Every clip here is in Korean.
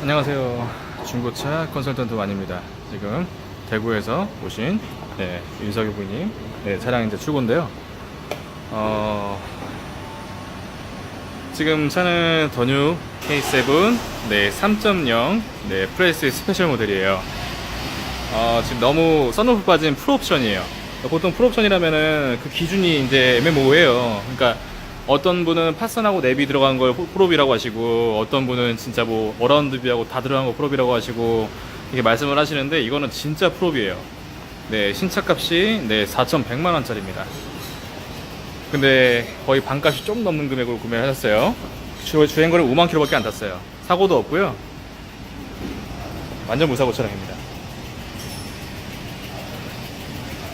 안녕하세요. 중고차 컨설턴트 완입니다. 지금 대구에서 오신 네, 윤석유 부님 네, 차량 이제 출고인데요. 어, 지금 차는 더뉴 K7 네, 3.0 네, 프레스 스페셜 모델이에요. 어, 지금 너무 썬루프 빠진 풀옵션이에요. 보통 풀옵션이라면은 그 기준이 이제 MMO예요. 그러니까 어떤 분은 파선하고 내비 들어간 걸 프롭이라고 하시고 어떤 분은 진짜 뭐 어라운드 뷰하고 다 들어간 거 프롭이라고 하시고 이렇게 말씀을 하시는데 이거는 진짜 프롭이에요. 네, 신차 값이 네, 4,100만 원짜리입니다. 근데 거의 반값이 좀 넘는 금액으로 구매를 하셨어요. 주, 주행거리 5만 킬로밖에 안 탔어요. 사고도 없고요. 완전 무사고 차량입니다.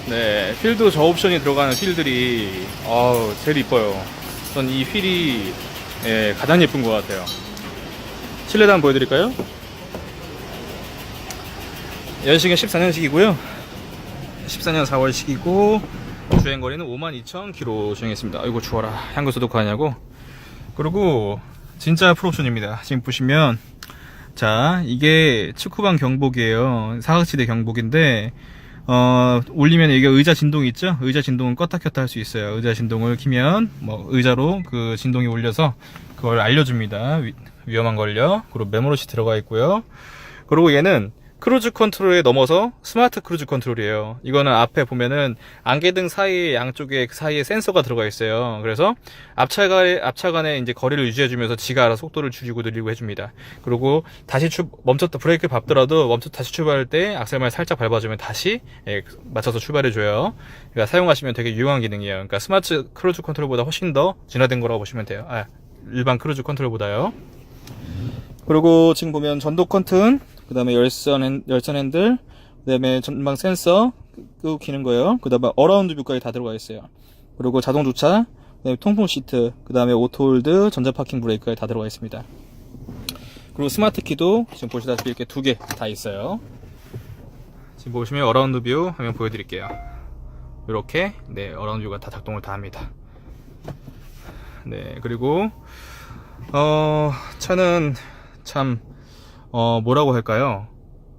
네, 휠도 저 옵션이 들어가는 휠들이 어우 제일 이뻐요. 전이 휠이 예, 가장 예쁜 것 같아요. 실내도 한번 보여드릴까요? 연식은 14년식이고요. 14년 4월식이고 주행거리는 52,000km 주행했습니다. 아이고 추워라. 향수 소독하냐고. 그리고 진짜 풀옵션입니다. 지금 보시면 자 이게 축구방 경복이에요. 사각지대 경복인데 어, 올리면 이게 의자 진동이 있죠? 의자 진동은 껐다 켰다 할 수 있어요. 의자 진동을 키면, 뭐, 의자로 그 진동이 울려서 그걸 알려줍니다. 위, 위험한 걸요. 그리고 메모로시 들어가 있고요. 그리고 얘는 크루즈 컨트롤에 넘어서 스마트 크루즈 컨트롤이에요. 이거는 앞에 보면은 안개등 사이 양쪽에 그 사이에 센서가 들어가 있어요. 그래서 앞차간에 앞차간에 이제 거리를 유지해주면서 지가 알아 속도를 줄이고 늘리고 해줍니다. 그리고 다시 출 멈췄다 브레이크 밟더라도 멈춰 다시 출발할 때 악셀만 살짝 밟아주면 다시 예, 맞춰서 출발해줘요. 그러니까 사용하시면 되게 유용한 기능이에요. 그러니까 스마트 크루즈 컨트롤보다 훨씬 더 진화된 거라고 보시면 돼요. 아, 일반 크루즈 컨트롤보다요. 그리고 지금 보면 전동 컨튼, 그 다음에 열선, 핸- 열선 핸들, 그 다음에 전방 센서 끄고 키는 거예요. 그 다음에 어라운드 뷰까지 다 들어가 있어요. 그리고 자동 주차, 그 다음에 통풍 시트, 그 다음에 오토홀드, 전자 파킹 브레이크까지 다 들어가 있습니다. 그리고 스마트 키도 지금 보시다시피 이렇게 두 개 다 있어요. 지금 보시면 어라운드 뷰 화면 보여드릴게요. 이렇게 네 어라운드 뷰가 다 작동을 다 합니다. 네 그리고 어 차는 참 어, 뭐라고 할까요?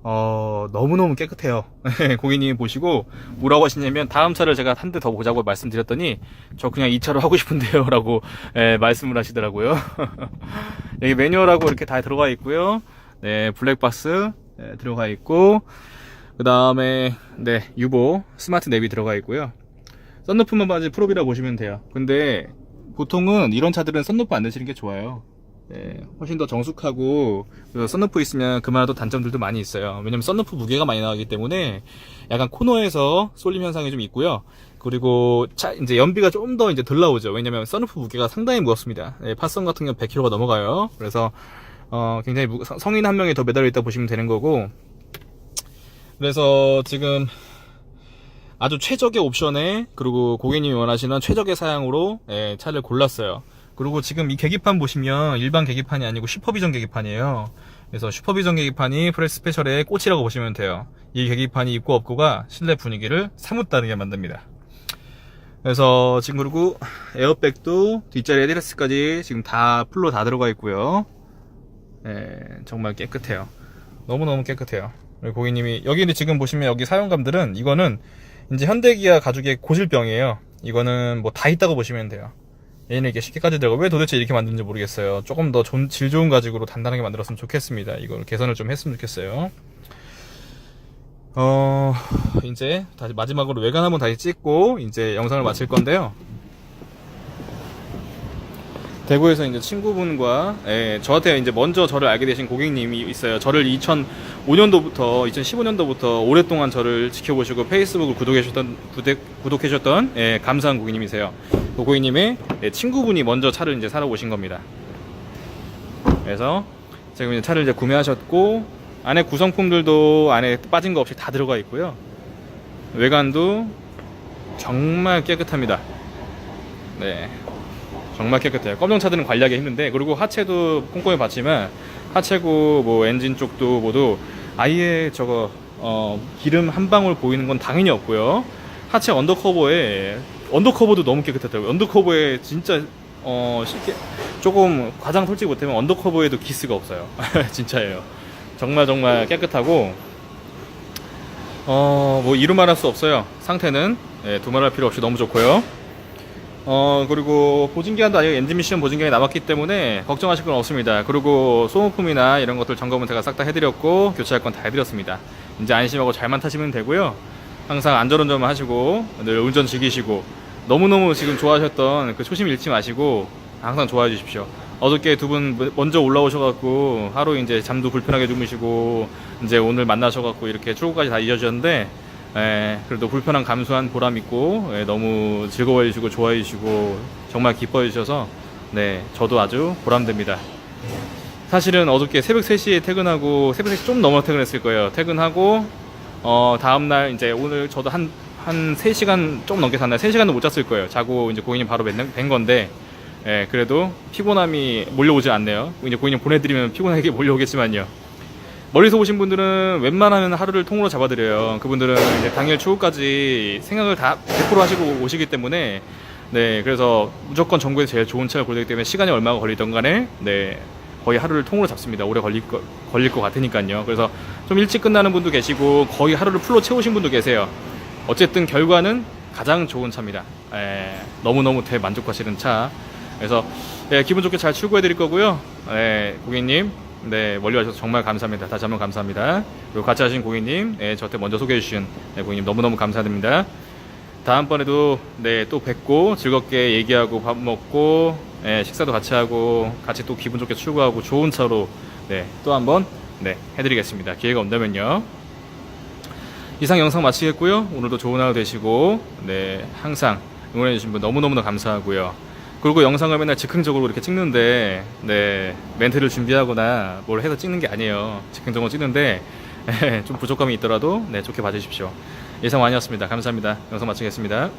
어, 너무너무 깨끗해요. 고객님이 보시고, 뭐라고 하시냐면, 다음 차를 제가 한 대 더 보자고 말씀드렸더니, 저 그냥 이 차로 하고 싶은데요. 라고, 예, 말씀을 하시더라고요. 여기 매뉴얼하고 이렇게 다 들어가 있고요. 네, 블랙박스, 예, 들어가 있고, 그 다음에, 네, 유보, 스마트 냅이 들어가 있고요. 썬루프만 빠진 프로비라 보시면 돼요. 근데, 보통은 이런 차들은 썬루프 안 내시는 게 좋아요. 예, 훨씬 더 정숙하고 그 썬루프 있으면 그만한 또 단점들도 많이 있어요. 왜냐면 썬루프 무게가 많이 나가기 때문에 약간 코너에서 쏠림 현상이 좀 있고요. 그리고 차 이제 연비가 좀 더 이제 덜 나오죠. 왜냐면 썬루프 무게가 상당히 무겁습니다. 예, 파성 같은 경우 100kg가 넘어가요. 그래서 어, 굉장히 무- 성- 성인 한 명이 더 매달려 있다 보시면 되는 거고. 그래서 지금 아주 최적의 옵션에 그리고 고객님이 원하시는 최적의 사양으로 예, 차를 골랐어요. 그리고 지금 이 계기판 보시면 일반 계기판이 아니고 슈퍼비전 계기판이에요. 그래서 슈퍼비전 계기판이 프레스 스페셜의 꽃이라고 보시면 돼요. 이 계기판이 있고 없고가 실내 분위기를 사뭇 다르게 만듭니다. 그래서 지금 그리고 에어백도 뒷자리 헤드레스까지 지금 다 풀로 다 들어가 있고요. 예, 정말 깨끗해요. 너무너무 깨끗해요. 고객님이 여기 근데 지금 보시면 여기 사용감들은 이거는 이제 현대기아 가죽의 고질병이에요. 이거는 뭐 다 있다고 보시면 돼요. 얘는 이렇게 쉽게 까지 들어가 왜 도대체 이렇게 만드는지 모르겠어요. 조금 더 질 좋은 가죽으로 단단하게 만들었으면 좋겠습니다. 이걸 개선을 좀 했으면 좋겠어요. 어 이제 다시 마지막으로 외관 한번 다시 찍고 이제 영상을 마칠 건데요. 대구에서 이제 친구분과 예, 저한테 이제 먼저 저를 알게 되신 고객님이 있어요. 저를 2005년도부터 2015년도부터 오랫동안 저를 지켜보시고 페이스북을 구독해 주셨던 구독, 구독해 주셨던 예, 감사한 고객님이세요. 그 고객님의 예, 친구분이 먼저 차를 이제 사러 오신 겁니다. 그래서 지금 이제 차를 이제 구매하셨고 안에 구성품들도 안에 빠진 거 없이 다 들어가 있고요. 외관도 정말 깨끗합니다. 네. 정말 깨끗해요. 검정 차들은 관리하기 힘든데 그리고 하체도 꼼꼼히 봤지만 하체고 뭐 엔진 쪽도 모두 아예 저거 어, 기름 한 방울 보이는 건 당연히 없고요. 하체 언더커버에 언더커버도 너무 깨끗하더라고요. 언더커버에 진짜 어, 쉽게, 조금 과장 솔직히 못하면 언더커버에도 기스가 없어요. 진짜예요. 정말 정말 깨끗하고, 어, 뭐 이루 말할 수 없어요. 상태는 예, 두말할 필요 없이 너무 좋고요. 어, 그리고 보증기한도 아직 엔진 미션 보증기한이 남았기 때문에 걱정하실 건 없습니다. 그리고 소모품이나 이런 것들 점검은 제가 싹 다 해드렸고 교체할 건 다 해드렸습니다. 이제 안심하고 잘만 타시면 되고요. 항상 안전운전만 하시고 늘 운전 즐기시고 너무너무 지금 좋아하셨던 그 초심 잃지 마시고 항상 좋아해 주십시오. 어저께 두 분 먼저 올라오셔갖고 하루 이제 잠도 불편하게 주무시고 이제 오늘 만나셔갖고 이렇게 출국까지 다 이어졌는데 예, 그래도 불편한 감수한 보람 있고 예, 너무 즐거워해 주시고 좋아해 주시고 정말 기뻐해 주셔서 네 저도 아주 보람됩니다. 사실은 어저께 새벽 3시에 퇴근하고 새벽 3시 좀 넘어 퇴근했을 거예요. 퇴근하고 어 다음날 이제 오늘 저도 한 한 3시간 좀 넘게 잤나요? 3시간도 못 잤을 거예요. 자고 이제 고객님 바로 뵌, 뵌 건데 예, 그래도 피곤함이 몰려오지 않네요. 이제 고객님 보내드리면 피곤하게 몰려오겠지만요. 멀리서 오신 분들은 웬만하면 하루를 통으로 잡아드려요. 그분들은 이제 당일 추후까지 생각을 다 100% 하시고 오시기 때문에 네 그래서 무조건 전국에서 제일 좋은 차를 고르기 때문에 시간이 얼마가 걸리던 간에 네 거의 하루를 통으로 잡습니다. 오래 걸릴 거, 걸릴 것 같으니까요. 그래서 좀 일찍 끝나는 분도 계시고 거의 하루를 풀로 채우신 분도 계세요. 어쨌든 결과는 가장 좋은 차입니다. 에, 너무너무 대만족하시는 차. 그래서 예, 기분 좋게 잘 출고해 드릴 거고요. 예, 고객님, 네 멀리 와주셔서 정말 감사합니다. 다시 한번 감사합니다. 그리고 같이 하신 고객님, 예, 저한테 먼저 소개해 주신 네, 고객님 너무너무 감사드립니다. 다음번에도 네, 또 뵙고 즐겁게 얘기하고 밥 먹고 예, 식사도 같이 하고 같이 또 기분 좋게 출고하고 좋은 차로 네, 또 한번 네, 해드리겠습니다. 기회가 온다면요. 이상 영상 마치겠고요. 오늘도 좋은 하루 되시고 네, 항상 응원해 주신 분 너무너무 감사하고요. 그리고 영상을 맨날 즉흥적으로 이렇게 찍는데 네, 멘트를 준비하거나 뭘 해서 찍는 게 아니에요. 즉흥적으로 찍는데 좀 부족함이 있더라도 네, 좋게 봐주십시오. 이상 완이었습니다. 감사합니다. 영상 마치겠습니다.